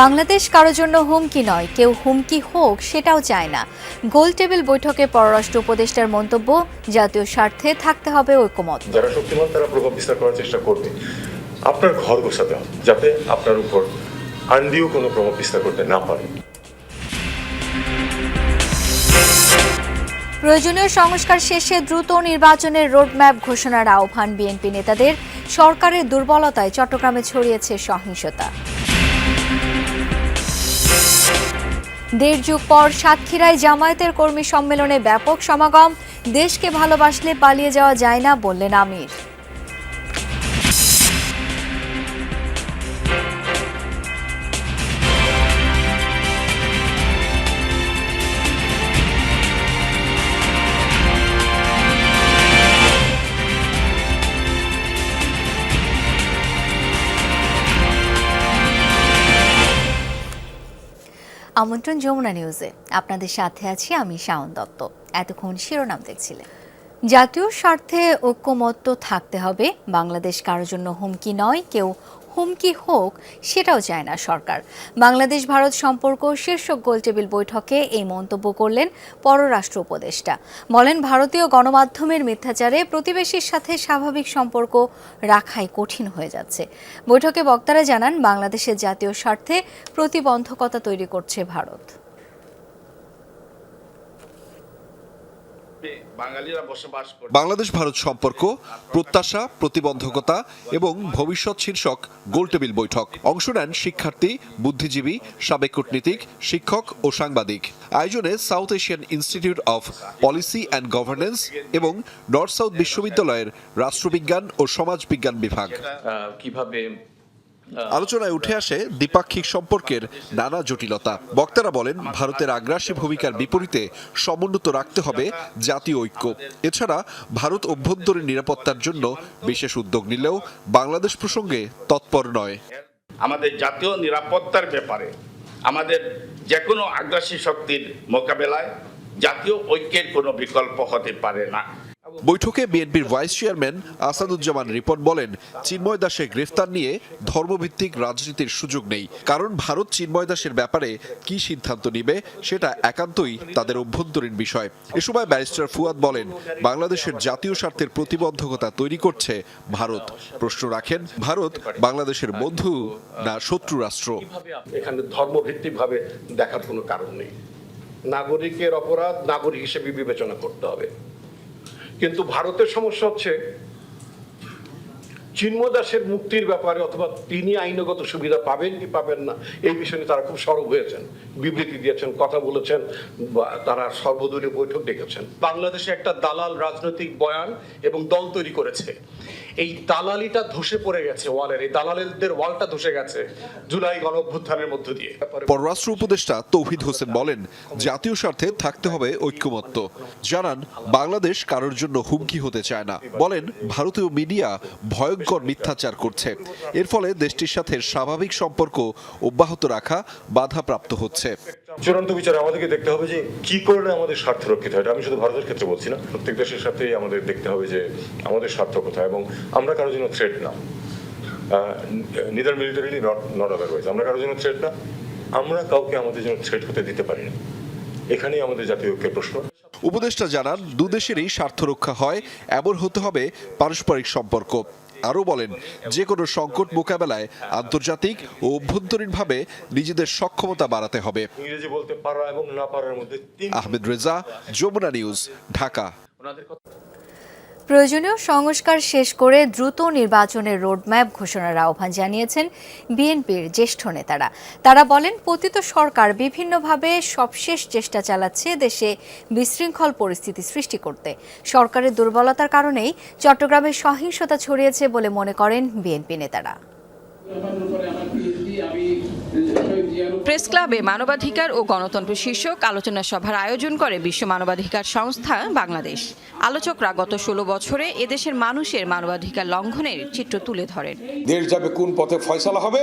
বাংলাদেশ কারোর জন্য হুমকি নয় কেউ হুমকি হোক সেটাও চায় না। গোল টেবিল বৈঠকে পররাষ্ট্র উপদেষ্টার মন্তব্য জাতীয় স্বার্থে থাকতে হবে ঐক্যমত যারা শক্তিমান তারা প্রভাব বিস্তার করার চেষ্টা করবে। আপনার ঘর গোছাতে হবে যাতে আপনার উপর আন্দিও কোনো প্রভাব বিস্তার করতে না পারে। প্রয়োজনীয় সংস্কার শেষে দ্রুত নির্বাচনের রোডম্যাপ ঘোষণার আহ্বান বিএনপি নেতাদের। সরকারের দুর্বলতায় চট্টগ্রামে ছড়িয়েছে সহিংসতা। দেড় যুগ পর সাতক্ষীরায় জামায়াতের কর্মী সম্মেলনে ব্যাপক সমাগম। দেশকে ভালোবাসলে পালিয়ে যাওয়া যায় না বললেন আমির। আমন্ত্রণ যমুনা নিউজে। আপনাদের সাথে আছি আমি শাওন দত্ত। এতক্ষণ শিরোনাম দেখছিলেন। জাতীয় স্বার্থে ঐক্যমত্য থাকতে হবে। বাংলাদেশ কারোর জন্য হুমকি নয়। কেউ হুমকি হোক, সেটাও চায় না সরকার। বাংলাদেশ ভারত সম্পর্ক শীর্ষক গোলটেবিল বৈঠকে এই মন্তব্য করলেন পররাষ্ট্র উপদেষ্টা। বলেন, ভারতীয় গণমাধ্যমের মিথ্যাচারে প্রতিবেশীর সাথে স্বাভাবিক সম্পর্ক রাখাই কঠিন হয়ে যাচ্ছে। বৈঠকে বক্তারা জানান, বাংলাদেশের জাতীয় স্বার্থে প্রতিবন্ধকতা তৈরি করছে ভারত। বাংলাদেশ ভারত সম্পর্ক প্রত্যাশা প্রতিবন্ধকতা এবং ভবিষ্যৎ শীর্ষক গোলটেবিল বৈঠক। অংশ নেন শিক্ষার্থী বুদ্ধিজীবী সাবেক কূটনীতিক শিক্ষক ও সাংবাদিক। আয়োজনে South Asian Institute of Policy and Governance এবং নর্থ সাউথ বিশ্ববিদ্যালয়ের রাষ্ট্রবিজ্ঞান ও সমাজবিজ্ঞান বিভাগ। কীভাবে আলোচনায় উঠে আসে দ্বিপাক্ষিক সম্পর্কের নানা জটিলতা। বক্তারা বলেন ভারতের আগ্রাসী ভূমিকার বিপরীতে সমুন্নত রাখতে হবে জাতীয় ঐক্য। এছাড়া ভারত অভ্যন্তরীণ নিরাপত্তার জন্য বিশেষ উদ্যোগ নিলেও বাংলাদেশ প্রসঙ্গে তৎপর নয়। আমাদের জাতীয় নিরাপত্তার ব্যাপারে আমাদের যে কোনো আগ্রাসী শক্তির মোকাবেলায় জাতীয় ঐক্যের কোনো বিকল্প হতে পারে না। বৈঠকে বিএনপির ভাইস চেয়ারম্যান আসাদুজ্জামান রিপন বলেন, চিন্ময় দাসের গ্রেফতার নিয়ে ধর্মভিত্তিক রাজনীতির সুযোগ নেই। কারণ ভারত চিন্ময় দাসের ব্যাপারে কি সিদ্ধান্ত নিবে সেটা একান্তই তাদের অভ্যন্তরীণ বিষয়। এ সময় ব্যারিস্টার ফুয়াদ বলেন, বাংলাদেশের জাতীয় স্বার্থের প্রতিবন্ধকতা তৈরি করছে ভারত। প্রশ্ন রাখেন, ভারত বাংলাদেশের বন্ধু না শত্রু রাষ্ট্র? এখানে ধর্মভিত্তিকভাবে দেখার কোনো কারণ নেই। নাগরিকের অপরাধ নাগরিক হিসেবে বিবেচনা করতে হবে। কিন্তু ভারতের সমস্যা হচ্ছে চিন্মদাসের মুক্তির ব্যাপারে অথবা তিনি আইনগত সুবিধা পাবেন কি পাবেন না, এই বিষয়ে তারা খুব সরব হয়েছেন। বিবৃতি দিয়েছেন, কথা বলেছেন তারা সর্বদলীয় বৈঠক ডেকেছেন। বাংলাদেশে একটা দালাল রাজনৈতিক বয়ান এবং দল তৈরি করেছে। এই দালালিটা ধসে পড়ে গেছে ওয়ালের, এই দালালদের ওয়ালটা ধসে গেছে জুলাই গণ অভ্যুত্থানের মধ্য দিয়ে। পররাষ্ট্র উপদেষ্টা তৌহিদ হোসেন বলেন, জাতীয় স্বার্থে থাকতে হবে ঐক্যমত্য জানান, বাংলাদেশ কারোর জন্য হুমকি হতে চায় না। বলেন, ভারতীয় মিডিয়া ভয়ঙ্কর মিথ্যাচার করছে। এর ফলে দেশটির সাথে স্বাভাবিক সম্পর্ক অব্যাহত রাখা বাধাপ্রাপ্ত হচ্ছে। চূড়ান্ত বিচারে আমাদেরকে দেখতে হবে যে কি করলে আমাদের স্বার্থ রক্ষিত হয়। আমি শুধু ভারতের ক্ষেত্রে বলছি না, প্রত্যেক দেশের সাথে আমাদের দেখতে হবে যে আমাদের স্বার্থ কোথায় এবং আমরা কারোর জন্য থ্রেট না। Neither militarily not not otherwise আমরা কারোর জন্য থ্রেট না, আমরা কাউকে আমাদের জন্য থ্রেট হতে দিতে পারি না। এখানেই আমাদের জাতীয় ঐক্যের প্রশ্ন। উপদেষ্টা জানান, দুদেশেরই স্বার্থ রক্ষা হয়, এমন হতে হবে পারস্পরিক সম্পর্ক। আরও বলেন যে কোনো সংকট মোকাবেলায় আন্তর্জাতিক ও অভ্যন্তরীণভাবে নিজেদের সক্ষমতা বাড়াতে হবে। ইংরেজি বলতে পারা এবং না পারার মধ্যে আহমেদ রেজা যমুনা নিউজ ঢাকা। প্রয়োজনীয় সংস্কার শেষ করে দ্রুত নির্বাচনের রোডম্যাপ ঘোষণার আহ্বান জানিয়েছেন বিএনপির জ্যেষ্ঠ নেতারা। তারা বলেন, পতিত সরকার বিভিন্নভাবে সবশেষ চেষ্টা চালাচ্ছে দেশে বিশৃঙ্খল পরিস্থিতি সৃষ্টি করতে। সরকারের দুর্বলতার কারণেই চট্টগ্রামে সহিংসতা ছড়িয়েছে বলে মনে করেন বিএনপি নেতারা। প্রেস ক্লাবে মানবাধিকার ও গণতন্ত্র শীর্ষক আলোচনা সভার আয়োজন করে বিশ্ব মানবাধিকার সংস্থা বাংলাদেশ। আলোচকরা গত ষোলো বছরে এদেশের মানুষের মানবাধিকার লঙ্ঘনের চিত্র তুলে ধরেন। দেশ যাবে কোন পথে ফয়সালা হবে?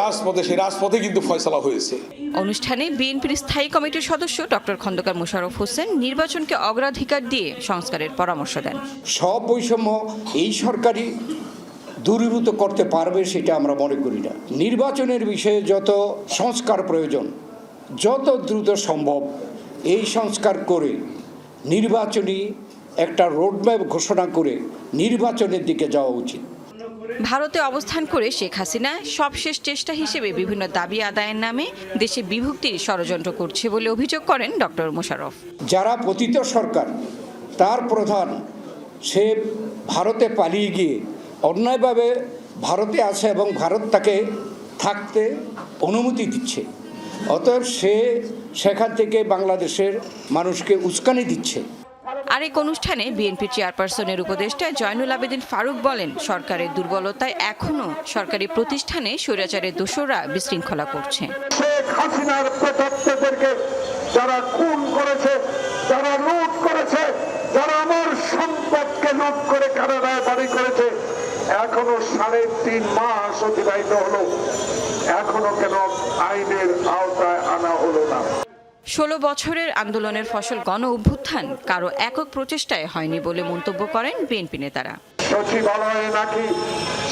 রাজপথে সেই রাজপথে কিন্তু ফয়সালা হয়েছে। অনুষ্ঠানে বিএনপির স্থায়ী কমিটির সদস্য ডক্টর খন্দকার মোশাররফ হোসেন নির্বাচনকে অগ্রাধিকার দিয়ে সংস্কারের পরামর্শ দেন। সব বৈষম্য এই সরকারই দূরীভূত করতে পারবে সেটা আমরা মনে করি না। নির্বাচনের বিষয়ে যত সংস্কার প্রয়োজন যত দ্রুত সম্ভব এই সংস্কার করে নির্বাচনী একটা রোডম্যাপ ঘোষণা করে নির্বাচনের দিকে যাওয়া উচিত। ভারতে অবস্থান করে শেখ হাসিনা সবশেষ চেষ্টা হিসেবে বিভিন্ন দাবি আদায়ের নামে দেশে বিভক্তির ষড়যন্ত্র করছে বলে অভিযোগ করেন ডক্টর মোশারফ যারা পতিত সরকার তার প্রধান সে ভারতে পালিয়ে গিয়ে অন্যায়ভাবে ভারতে আছে এবং ভারত তাকে থাকতে অনুমতি দিচ্ছে। অতএব সে সেখান থেকে বাংলাদেশের মানুষকে উস্কানি দিচ্ছে। আরেক অনুষ্ঠানে বিএনপি চেয়ারপারসনের উপদেষ্টা জয়নুল আবেদিন ফারুক বলেন সরকারের দুর্বলতায় এখনও সরকারি প্রতিষ্ঠানে স্বৈরাচারের দোষরা বিশৃঙ্খলা করছে। শেখ হাসিনার যারা খুন করেছে যারা লুট করেছে যারা আমার সম্পদকে লুট করে কানাডায় বাড়ি করেছে এখনও সাড়ে তিন মাস অতিবাহিত হলো। এখনও কেন আইনের আওতায় আনা হলো না। ষোলো বছরের আন্দোলনের ফসল গণ অভ্যুত্থান কারও একক প্রচেষ্টায় হয়নি বলে মন্তব্য করেন বিএনপি নেতারা। সচিবালয়ে নাকি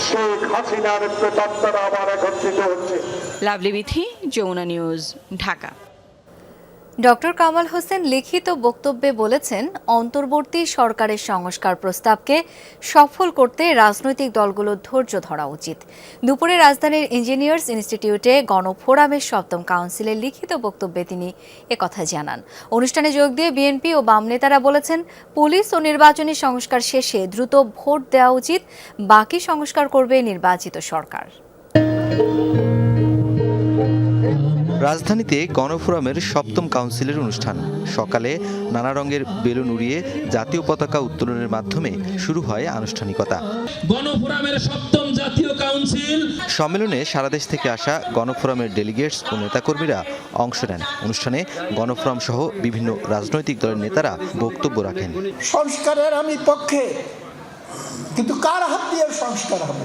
শেখ হাসিনার প্রেতাত্মারা আবার একত্রিত হচ্ছে। লাভলি বিথি যমুনা নিউজ ঢাকা। ডক্টর কামাল হোসেন লিখিত বক্তব্যে বলেছেন, অন্তর্বর্তী সরকারের সংস্কার প্রস্তাবকে সফল করতে রাজনৈতিক দলগুলোর ধৈর্য ধরা উচিত। দুপুরে রাজধানীর ইঞ্জিনিয়ার্স ইনস্টিটিউটে গণফোরামের সপ্তম কাউন্সিলের লিখিত বক্তব্যে তিনি একথা জানান। অনুষ্ঠানে যোগ দিয়ে বিএনপি ও বাম নেতারা বলেছেন, পুলিশ ও নির্বাচনী সংস্কার শেষে দ্রুত ভোট দেওয়া উচিত, বাকি সংস্কার করবে নির্বাচিত সরকার। রাজধানীতে গণফোরামের সপ্তম কাউন্সিলের অনুষ্ঠান। সকালে নানা রঙের বেলুন উড়িয়ে জাতীয় পতাকা উত্তোলনের মাধ্যমে শুরু হয় আনুষ্ঠানিকতা। গণফোরামের সপ্তম জাতীয় কাউন্সিল। সম্মেলনে সারা দেশ থেকে আসা গণফোরামের ডেলিগেটস ও নেতাকর্মীরা অংশ নেন। অনুষ্ঠানে গণফোরাম সহ বিভিন্ন রাজনৈতিক দলের নেতারা বক্তব্য রাখেন। সংস্কারের আমি পক্ষে কিন্তু কার হাত দিয়ে সংস্কার হবে?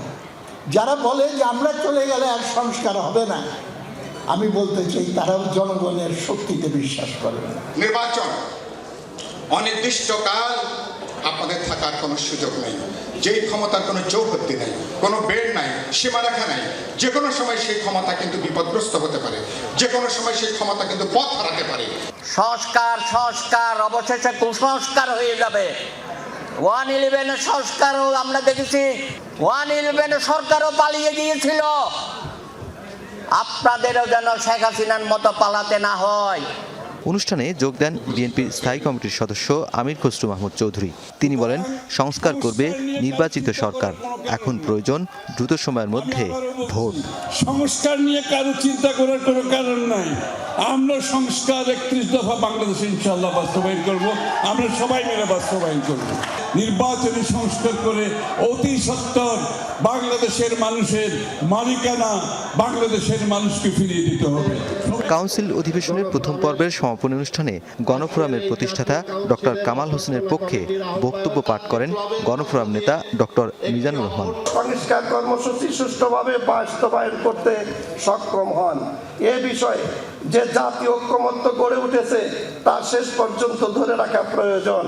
যারা বলে যে আমরা চলে গেলে আর সংস্কার হবে না। আমি বলতে চাই তারাও জনগণের শক্তিতে বিশ্বাস করে নির্বাচন অনির্দিষ্টকাল আপনাদের থাকার কোনো সুযোগ নেই। যেই ক্ষমতার কোনো চৌহদ্দি নেই কোনো বেড নাই সীমারেখা নাই যে কোনো সময় সেই ক্ষমতা কিন্তু বিপদগ্রস্ত হতে পারে। যে কোনো সময় সেই ক্ষমতা কিন্তু পথ হারাতে পারে। সংস্কার সংস্কার অবশেষে কুসংস্কার হয়ে যাবে। ওয়ান ইলেভেনের সংস্কারও আমরা দেখেছি। ওয়ান ইলেভেনের সরকারও পালিয়ে গিয়েছিল। আপনাদেরও যেন শেখ হাসিনার মতো পালাতে না হয়। অনুষ্ঠানে যোগ দেন বিএনপির স্থায়ী কমিটির সদস্য আমির খসরু মাহমুদ চৌধুরী। তিনি বলেন সংস্কার করবে নির্বাচিত সরকার। এখন প্রয়োজন দ্রুত সময়ের মধ্যে ভোট। সংস্কার নিয়ে কারও চিন্তা করার কোনো কারণ নাই। আমরা সংস্কার একত্রিশ দফা বাংলাদেশে ইনশাল্লাহ বাস্তবায়ন করব। আমরা সবাই মিলে বাস্তবায়ন করব। নির্বাচনী সংস্কার করে অতি সত্তর বাংলাদেশের মানুষের মালিকানা বাংলাদেশের মানুষকে ফিরিয়ে দিতে হবে। কাউন্সিল অধিবেশনের প্রথম পর্বের সমাপনী অনুষ্ঠানে গণফোরামের প্রতিষ্ঠাতা ডক্টর কামাল হোসেনের পক্ষে বক্তব্য পাঠ করেন গণফোরাম নেতা ডক্টর মিজানুর রহমান। সংস্কার কর্মসূচি সুষ্ঠুভাবে বাস্তবায়ন করতে সক্ষম হন। এ বিষয়ে যে জাতীয় ঐক্যমত্য গড়ে উঠেছে তা শেষ পর্যন্ত ধরে রাখা প্রয়োজন।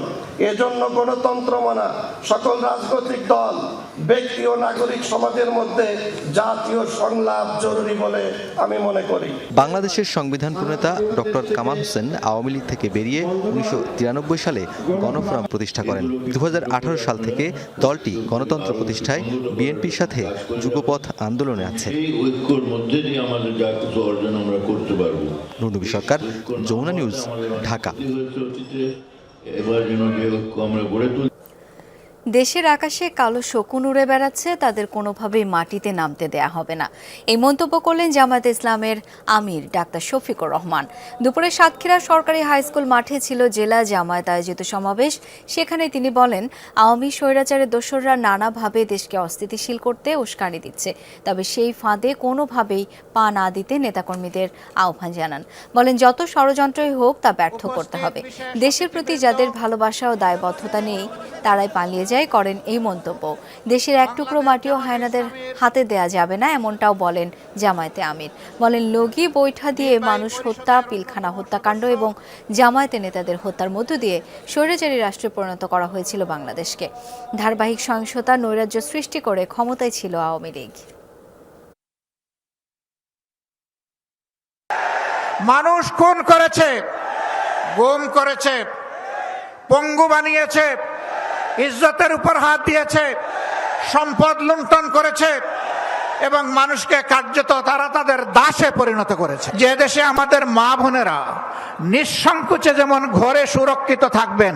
এজন্য গণতন্ত্র মানা সকল রাজনৈতিক দল ব্যক্তি ও নাগরিক সমাজের মধ্যে জাতীয় সংলাপ জরুরি বলে আমি মনে করি। বাংলাদেশের সংবিধান প্রণেতা ডক্টর কামাল হোসেন আওয়ামী লীগ থেকে বেরিয়ে উনিশশো সালে গণফোরাম প্রতিষ্ঠা করেন। দু সাল থেকে দলটি গণতন্ত্র প্রতিষ্ঠায় বিএনপির সাথে যুগপথ আন্দোলনে আছে। ঐক্যর মধ্যে দিয়ে আমাদের যা কিছু অর্জন আমরা করতে পারব। রুনবী সরকার যমুনা নিউজ ঢাকা। এবার যেন যে ঐক্য আমরা গড়ে তুলতে দেশের আকাশে কালো শকুন উড়ে বেড়াচ্ছে, তাদের কোনোভাবেই মাটিতে নামতে দেয়া হবে না। এই মন্তব্য করলেন জামায়াত ইসলামের আমির ডাক্তার শফিকুর রহমান। দুপুরে সাতক্ষীরা সরকারি হাই স্কুল মাঠে ছিল জেলা জামায়াত আয়োজিত সমাবেশ। সেখানে তিনি বলেন, আওয়ামী স্বৈরাচারের দোসররা নানাভাবে দেশকে অস্থিতিশীল করতে উস্কানি দিচ্ছে। তবে সেই ফাঁদে কোনোভাবেই পা না দিতে নেতাকর্মীদের আহ্বান জানান। বলেন, যত ষড়যন্ত্রই হোক তা ব্যর্থ করতে হবে। দেশের প্রতি যাদের ভালোবাসা ও দায়বদ্ধতা নেই তারাই পালিয়ে যায় করেন এই মন্তব্য। দেশের এক টুকরো মাটিও হায়নাদের হাতে দেয়া যাবে না, এমনটাও বলেন জামায়াতে আমির। বলেন, লগি বৈঠা দিয়ে মানুষ হত্যা, পিলখানা হত্যাকাণ্ড এবং জামায়াতে নেতাদের হত্যার মধ্য দিয়ে স্বৈরাচারী রাষ্ট্রে পরিণত করা হয়েছিল বাংলাদেশকে। ধারাবাহিক সহিংসতা নৈরাজ্য সৃষ্টি করে ক্ষমতায় ছিল আওয়ামী লীগ। মানুষ খুন করেছে, গুম করেছে, পঙ্গু বানিয়েছে ইজ্জতের উপর হাত দিয়েছে, সম্পদ লুণ্ঠন করেছে, এবং মানুষকে কার্যত তারা তাদের দাসে পরিণত করেছে। যে দেশে আমাদের মা বোনেরা নিঃসংকোচে যেমন ঘরে সুরক্ষিত থাকবেন,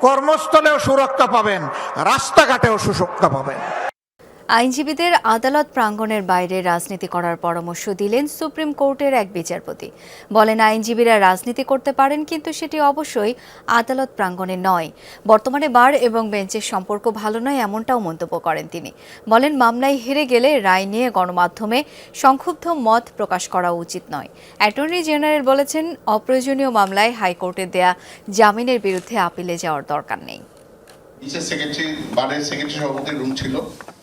কর্মস্থলেও সুরক্ষা পাবেন, রাস্তাঘাটেও সুরক্ষা পাবেন। আইনজীবীদের আদালত প্রাঙ্গণের বাইরে রাজনীতি করার পরামর্শ দিলেন সুপ্রিম কোর্টের এক বিচারপতি। বলেন, আইনজীবীরা রাজনীতি করতে পারেন, কিন্তু সেটি অবশ্যই আদালত প্রাঙ্গণে নয়। বর্তমানে বার এবং বেঞ্চের সম্পর্ক ভালো নয় এমনটাও মন্তব্য করেন তিনি। বলেন, মামলায় হেরে গেলে রায় নিয়ে গণমাধ্যমে সংক্ষুব্ধ মত প্রকাশ করা উচিত নয়। অ্যাটর্নি জেনারেল বলেছেন, অপ্রয়োজনীয় মামলায় হাইকোর্টের দেয়া জামিনের বিরুদ্ধে আপিলে যাওয়ার দরকার নেই।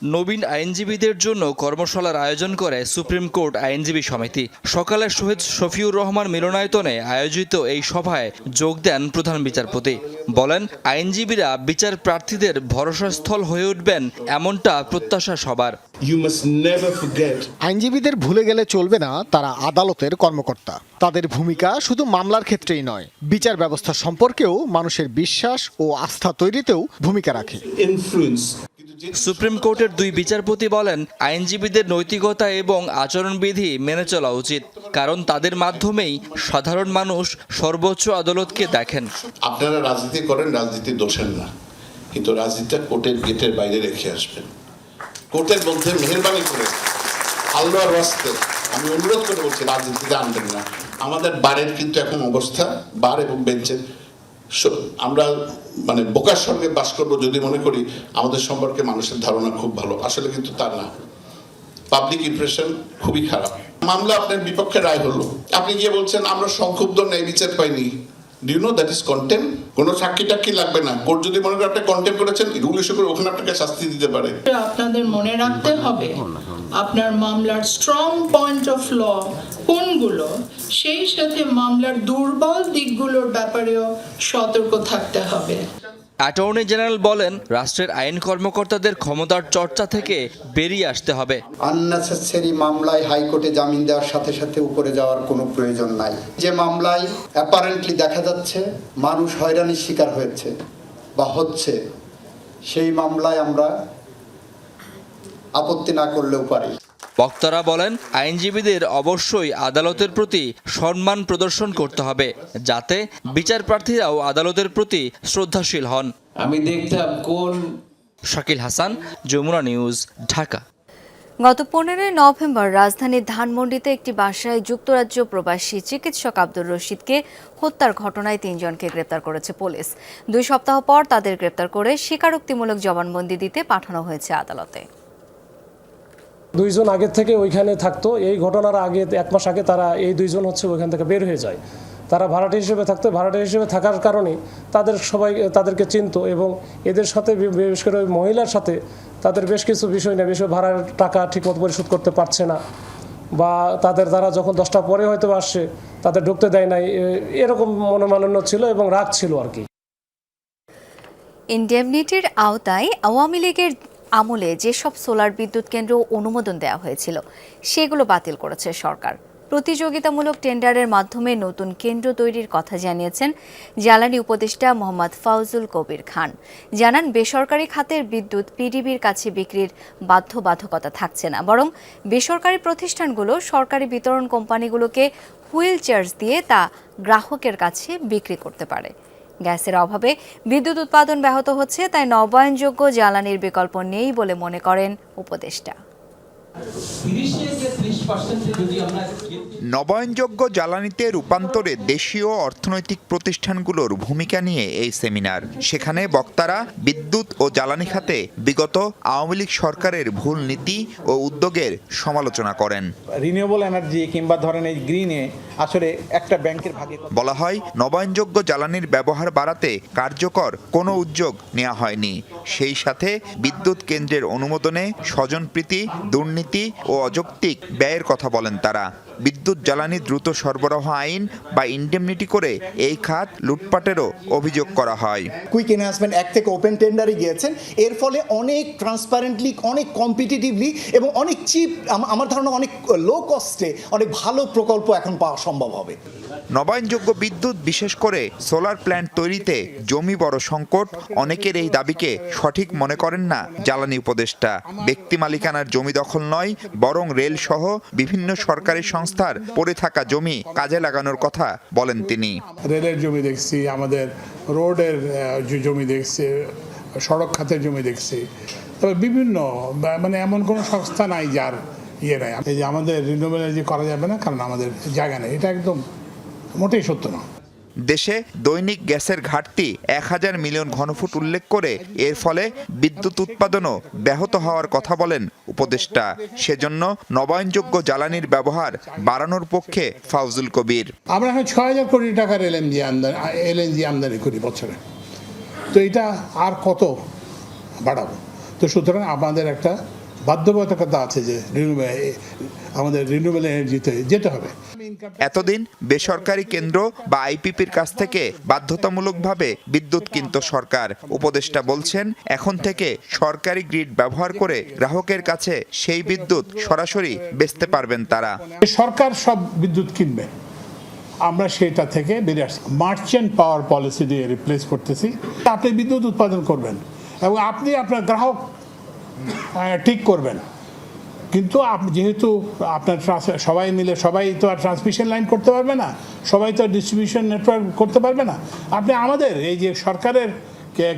নবীন আইনজীবীদের জন্য কর্মশালার আয়োজন করে সুপ্রিম কোর্ট আইনজীবী সমিতি। সকালে শহীদ শফিউর রহমান মিলনায়তনে আয়োজিত এই সভায় যোগ দেন প্রধান বিচারপতি। বলেন, আইনজীবীরা বিচার প্রার্থীদের ভরসাস্থল হয়ে উঠবেন এমনটা প্রত্যাশা সবার। আইনজীবীদের ভুলে গেলে চলবে না তারা আদালতের কর্মকর্তা। তাদের ভূমিকা শুধু মামলার ক্ষেত্রেই নয় বিচার ব্যবস্থা সম্পর্কেও মানুষের বিশ্বাস ও আস্থা তৈরিতেও ভূমিকা রাখে। সুপ্রিম কোর্টের দুই বিচারপতি বলেন আইনজীবীদের নৈতিকতা এবং আচরণবিধি মেনে চলা উচিত কারণ তাদের মাধ্যমেই সাধারণ মানুষ সর্বোচ্চ আদালতকে দেখেন। আপনারা রাজনীতি করেন রাজনীতি দোষের না। কিন্তু রাজনীতিটা কোর্টের গেটের বাইরে রেখে আসবেন। কোর্টের মধ্যে মেহরবানি করে আল্লাহর ওয়াস্তে আমি অনুরোধ করে বলছি রাজনীতিতে আনবেন না। আমাদের বারের কিন্তু এখন অবস্থা, বার এবং বেঞ্চের। আমরা মানে বোকার সঙ্গে বাস করব যদি মনে করি, আমাদের সম্পর্কে মানুষের ধারণা খুব ভালো। আসলে কিন্তু তা না। পাবলিক ইমপ্রেশন খুবই খারাপ। মামলা আপনার বিপক্ষে রায় হলো। আপনি গিয়ে বলছেন, আমরা সংক্ষুব্ধ ন্যায় বিচার পাইনি। ডিউ নো দ্যাট ইজ সাক্ষী লাগবে না। কোর্ট যদি মনে আপনি করেছেন, রুল ওখানে আপনাকে শাস্তি দিতে পারে। আপনাদের মনে রাখতে হবে। আপনার মামলার স্ট্রং পয়েন্ট অফ ল কোনগুলো? সেই সাথে মামলার দুর্বল দিকগুলোর ব্যাপারেও সতর্ক থাকতে হবে। অ্যাটর্নি জেনারেল বলেন, রাষ্ট্রের আইন কর্মকর্তাদের ক্ষমতার চর্চা থেকে বেরিয়ে আসতে হবে। আননেসেসারি মামলায় হাইকোর্টে জামিন দেওয়ার সাথে সাথে উপরে যাওয়ার কোনো প্রয়োজন নাই। যে মামলায় অ্যাপারেন্টলি দেখা যাচ্ছে মানুষ হয়রানির শিকার হয়েছে বা হচ্ছে, সেই মামলায় আমরা আপত্তি না করলেও পারি। বক্তারা বলেন আইনজীবীদের অবশ্যই আদালতের প্রতি সম্মান প্রদর্শন করতে হবে যাতে বিচার প্রার্থীরাও আদালতের প্রতি শ্রদ্ধাশীল হন। আমি দেখতাম কোন শাকিল হাসান যমুনা নিউজ ঢাকা। গত পনেরোই নভেম্বর রাজধানীর ধানমন্ডিতে একটি বাসায় যুক্তরাজ্য প্রবাসী চিকিৎসক আব্দুর রশিদকে হত্যার ঘটনায় তিনজনকে গ্রেপ্তার করেছে পুলিশ। দুই সপ্তাহ পর তাদের গ্রেপ্তার করে স্বীকারোক্তিমূলক জবানবন্দি দিতে পাঠানো হয়েছে আদালতে। দুইজন আগের থেকে ওইখানে থাকতো। এই ঘটনার আগে এক মাস আগে তারা এই দুইজন হচ্ছে ওইখান থেকে বের হয়ে যায়। তারা ভাড়াটে হিসেবে থাকতো। ভাড়াটে হিসেবে থাকার কারণে তাদের সবাই, তাদেরকে চিনতো এবং এদের সাথে বিশেষ করে ওই মহিলার সাথে তাদের বেশ কিছু বিষয় না, বিষয় ভাড়ার টাকা ঠিকমতো পরিশোধ করতে পারছে না বা তাদের দ্বারা যখন দশটা পরে হয়তো আসছে তাদের ঢুকতে দেয় নাই এরকম মনোমালিন্য ছিল এবং রাগ ছিল আর কি। ইন্ডেমনিটির আওতায় আওয়ামী লীগের আমলে যেসব সোলার বিদ্যুৎ কেন্দ্র অনুমোদন দেওয়া হয়েছিল, সেগুলো বাতিল করেছে সরকার। প্রতিযোগিতামূলক টেন্ডারের মাধ্যমে নতুন কেন্দ্র তৈরির কথা জানিয়েছেন জ্বালানি উপদেষ্টা মোহাম্মদ ফাউজুল কবির খান। জানান, বেসরকারি খাতের বিদ্যুৎ পিডিবির কাছে বিক্রির বাধ্যবাধকতা থাকছে না, বরং বেসরকারি প্রতিষ্ঠানগুলো সরকারি বিতরণ কোম্পানিগুলোকে হুইল চার্জ দিয়ে তা গ্রাহকের কাছে বিক্রি করতে পারে। গ্যাসের অভাবে বিদ্যুৎ উৎপাদন ব্যাহত হচ্ছে, তাই নবায়নযোগ্য জ্বালানির বিকল্প নেই বলে মনে করেন উপদেষ্টা। নবায়নযোগ্য জ্বালানিতে রূপান্তরে দেশীয় অর্থনৈতিক প্রতিষ্ঠানগুলোর ভূমিকা নিয়ে এই সেমিনার। সেখানে বক্তারা বিদ্যুৎ ও জ্বালানি খাতে বিগত আওয়ামী লীগ সরকারের ভুল নীতি ও উদ্যোগের সমালোচনা করেন। রিনিউয়েবল এনার্জি কিংবা ধরেন এই গ্রিনে আসলে একটা ব্যাংকের ভাগে বলা হয় নবায়নযোগ্য জ্বালানির ব্যবহার বাড়াতে কার্যকর কোনো উদ্যোগ নেওয়া হয়নি। সেই সাথে বিদ্যুৎ কেন্দ্রের অনুমোদনে স্বজনপ্রীতি দুর্নীতি ও অযৌক্তিক ব্যয়ের কথা বলেন তারা। বিদ্যুৎ জ্বালানি দ্রুত সরবরাহ আইন বা ইন্ডেমনিটি করে এই খাত লুটপাটেরও অভিযোগ করা হয়। কুইক এনহান্সমেন্ট অ্যাক্ট থেকে ওপেন টেন্ডারে গিয়েছেন। এর ফলে অনেক ট্রান্সপারেন্টলি অনেক কম্পিটিটিভলি এবং অনেক চিপ আমার ধারণা অনেক লো কস্টে অনেক ভালো প্রকল্প এখন পাওয়া সম্ভব হবে। নবায়নযোগ্য বিদ্যুৎ বিশেষ করে সোলার প্ল্যান্ট তৈরিতে জমি বড় সংকট অনেকের এই দাবিকে সঠিক মনে করেন না জ্বালানি উপদেষ্টা। ব্যক্তি মালিকানার জমি দখল নয় বরং রেল সহ বিভিন্ন সরকারি সংস্থার পড়ে থাকা জমি কাজে লাগানোর কথা বলেন তিনি। রেলের জমি দেখছি, আমাদের রোডের জমি দেখছি, সড়ক খাতের জমি দেখছি। তবে বিভিন্ন মানে এমন কোনো সংস্থা নাই যার ইয়ে নাই। যে আমাদের এনার্জি করা যাবে না, কারণ আমাদের জায়গা নেই। এটা একদম মোটেই সত্য না। দেশে দৈনিক গ্যাসের ঘাটতি এক হাজার মিলিয়ন ঘনফুট উল্লেখ করে, এর ফলে বিদ্যুৎ উৎপাদনও ব্যাহত হওয়ার কথা বলেন উপদেষ্টা। সেজন্য নবায়নযোগ্য জ্বালানির ব্যবহার বাড়ানোর পক্ষে ফাউজুল কবির। আমরা এখন ছয় হাজার কোটি টাকার এলএনজি আমদানি এলএনজি আমদানি করি বছরে। তো এটা আর কত বাড়াবো? তো সুতরাং আমাদের একটা বাধ্যবাধকতা আছে যে আমাদের রিনিউয়েবল এনার্জিতে যেতে হবে। এতদিন বেসরকারি কেন্দ্র বা আইপিপির কাছ থেকে বাধ্যতামূলকভাবে বিদ্যুৎ কিনত সরকার। উপদেষ্টা বলছেন এখন থেকে সরকারি গ্রিড ব্যবহার করে গ্রাহকের কাছে সেই বিদ্যুৎ সরাসরি বেচতে পারবেন তারা। সরকার সব বিদ্যুৎ কিনবে। আমরা সেটা থেকে বেরিয়ে আসছি। মার্চেন্ট পাওয়ার পলিসি দিয়ে রিপ্লেস করতেছি। আপনি বিদ্যুৎ উৎপাদন করবেন এবং আপনি আপনার গ্রাহক ঠিক করবেন। কিন্তু আপনি যেহেতু আপনার সবাই মিলে সবাই তো আর ট্রান্সমিশন লাইন করতে পারবে না সবাই তো আর ডিস্ট্রিবিউশন নেটওয়ার্ক করতে পারবে না আপনি আমাদের এই যে সরকারের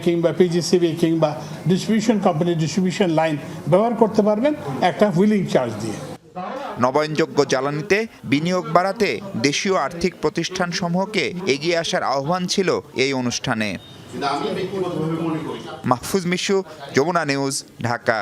কিংবা পিজিসিবি কিংবা ডিস্ট্রিবিউশন কোম্পানি ডিস্ট্রিবিউশন লাইন ব্যবহার করতে পারবেন একটা হুইলিং চার্জ দিয়ে। নবায়নযোগ্য জ্বালানিতে বিনিয়োগ বাড়াতে দেশীয় আর্থিক প্রতিষ্ঠানসমূহকে এগিয়ে আসার আহ্বান ছিল এই অনুষ্ঠানে। মাহফুজ মিশু যমুনা নিউজ ঢাকা।